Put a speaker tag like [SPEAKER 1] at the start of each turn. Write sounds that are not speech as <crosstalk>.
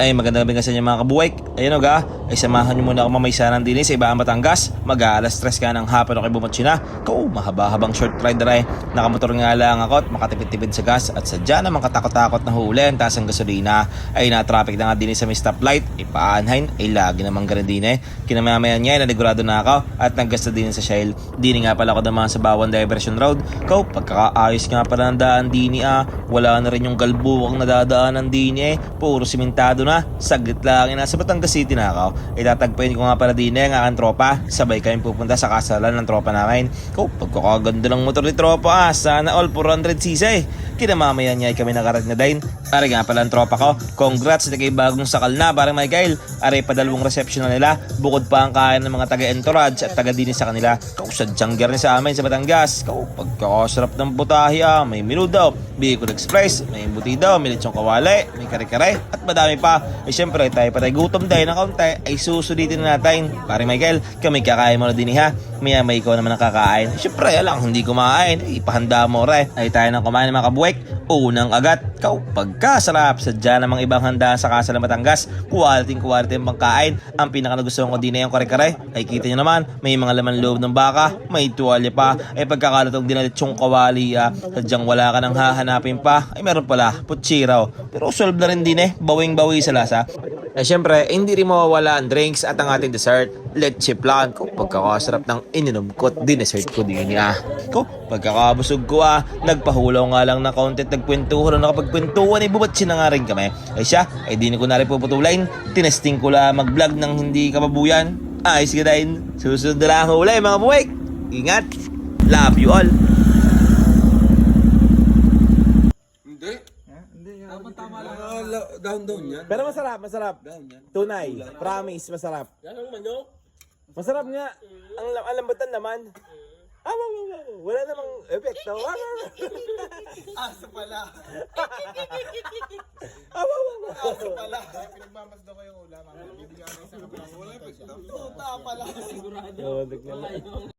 [SPEAKER 1] Ay magandang gabi sa inyo mga kabuwik. Ayun o ga, ay samahan nyo muna ako mamaysanan din eh sa ibang Batangas. Mag-aalas stress ka ng hapon o kay Bumatsina. Kau, mahaba-habang short rider eh. Nakamotor nga lang ako at makatipid-tipid sa gas at sadya naman katakot-takot na huli ang taas ang gasolina. Ay na-traffic na nga din eh sa may stoplight. Ipaanhain, ay lagi namang ganun din eh. Kinamamayan niya ay nanigurado na ako at naggasta din sa Shell. Dini nga pala ako naman sa Bawang Diversion Road. Kau, pagkakaayos nga pala ng daan dini ah. Wala na rin yung galbuwang nadadaanan dini eh. Puro simentado na. Saglit lang nasa Batangas City na ako. Itatagpuin ko nga pala din eh, ang tropa. Sabay kami pupunta sa kasalan ng tropa namin. Kau, pagkakaganda ng motor ni tropa ah. Sana all 400cc Kinamamayan niya ay kami nakarat na din. Ari nga pala ang tropa ko. Congrats na kay bagong sakal na, parang Michael. Ari padalawang reception na nila. Bukod pa ang kain ng mga taga-entourage at taga-dinis sa kanila. Kau sadyang ni sa amin sa Batangas. Kau pagkakasarap ng putahe ah. May minudo, Bicol Express, may embutido, may lechong kawali, may kare-kare, at madami pa. Eh syempre tayo patay gutom dahil ng kaunti ay susulitin na natin. Pare Michael, kami kakain mo na din ha. Maya may ikaw naman ang kakain. Syempre alam, hindi kumain. Ipahanda mo re. Ay tayo nang kumain mga like Unang agat, kau pagkasarap. Sadya namang ibang handa sa Casa ng Batangas. Quality quality ang pangkain. Ang pinaka nagustuhan ko din na yung kare-kare. Ay kita nyo naman, may mga laman loob ng baka, may tuwalya pa. Ay pagkakalatong dinalitsong kawali, ah, sadyang wala ka nang hahanapin pa. Ay meron pala, putsiraw. Pero solve na rin din eh, bawing-bawi sa lasa. Eh syempre, hindi rin mawawala ang drinks at ang ating dessert. Leche plan. Kung pagkakasarap ng ininom ko at dinessert ko din ah. Kung pagkakabusog ko ah, nagpahulaw nga lang na kaunti at nagkwentuhan na nakapagkwentuhan ay bubat na nga rin kami. Ay siya, ay di ko na rin puputulain. Tinesting ko lang mag-vlog ng hindi kababuyan. Ayos ka din. Susunod na lang ang huli mga buwik. Ingat. Love you all.
[SPEAKER 2] Hindi.
[SPEAKER 3] Hindi yan.
[SPEAKER 2] Dapat tama lang. down down yan.
[SPEAKER 1] Pero masarap, masarap.
[SPEAKER 2] Down yan.
[SPEAKER 1] Tunay. Promise, masarap.
[SPEAKER 2] Yan ang manok.
[SPEAKER 1] Masarap nga. Ang, ang lambutan naman. Ah, wow, wow, wow. Wala namang epekto. Ah, wow, wow. <laughs>
[SPEAKER 2] Aso pala. <laughs>
[SPEAKER 1] Ah, wow, wow, wow.
[SPEAKER 2] Aso pala. Pinagmamasdo ko yung ulam. Bibigyan ko ng isang kapatid. Wala epekto. Tuta pala.
[SPEAKER 1] Tignan mo.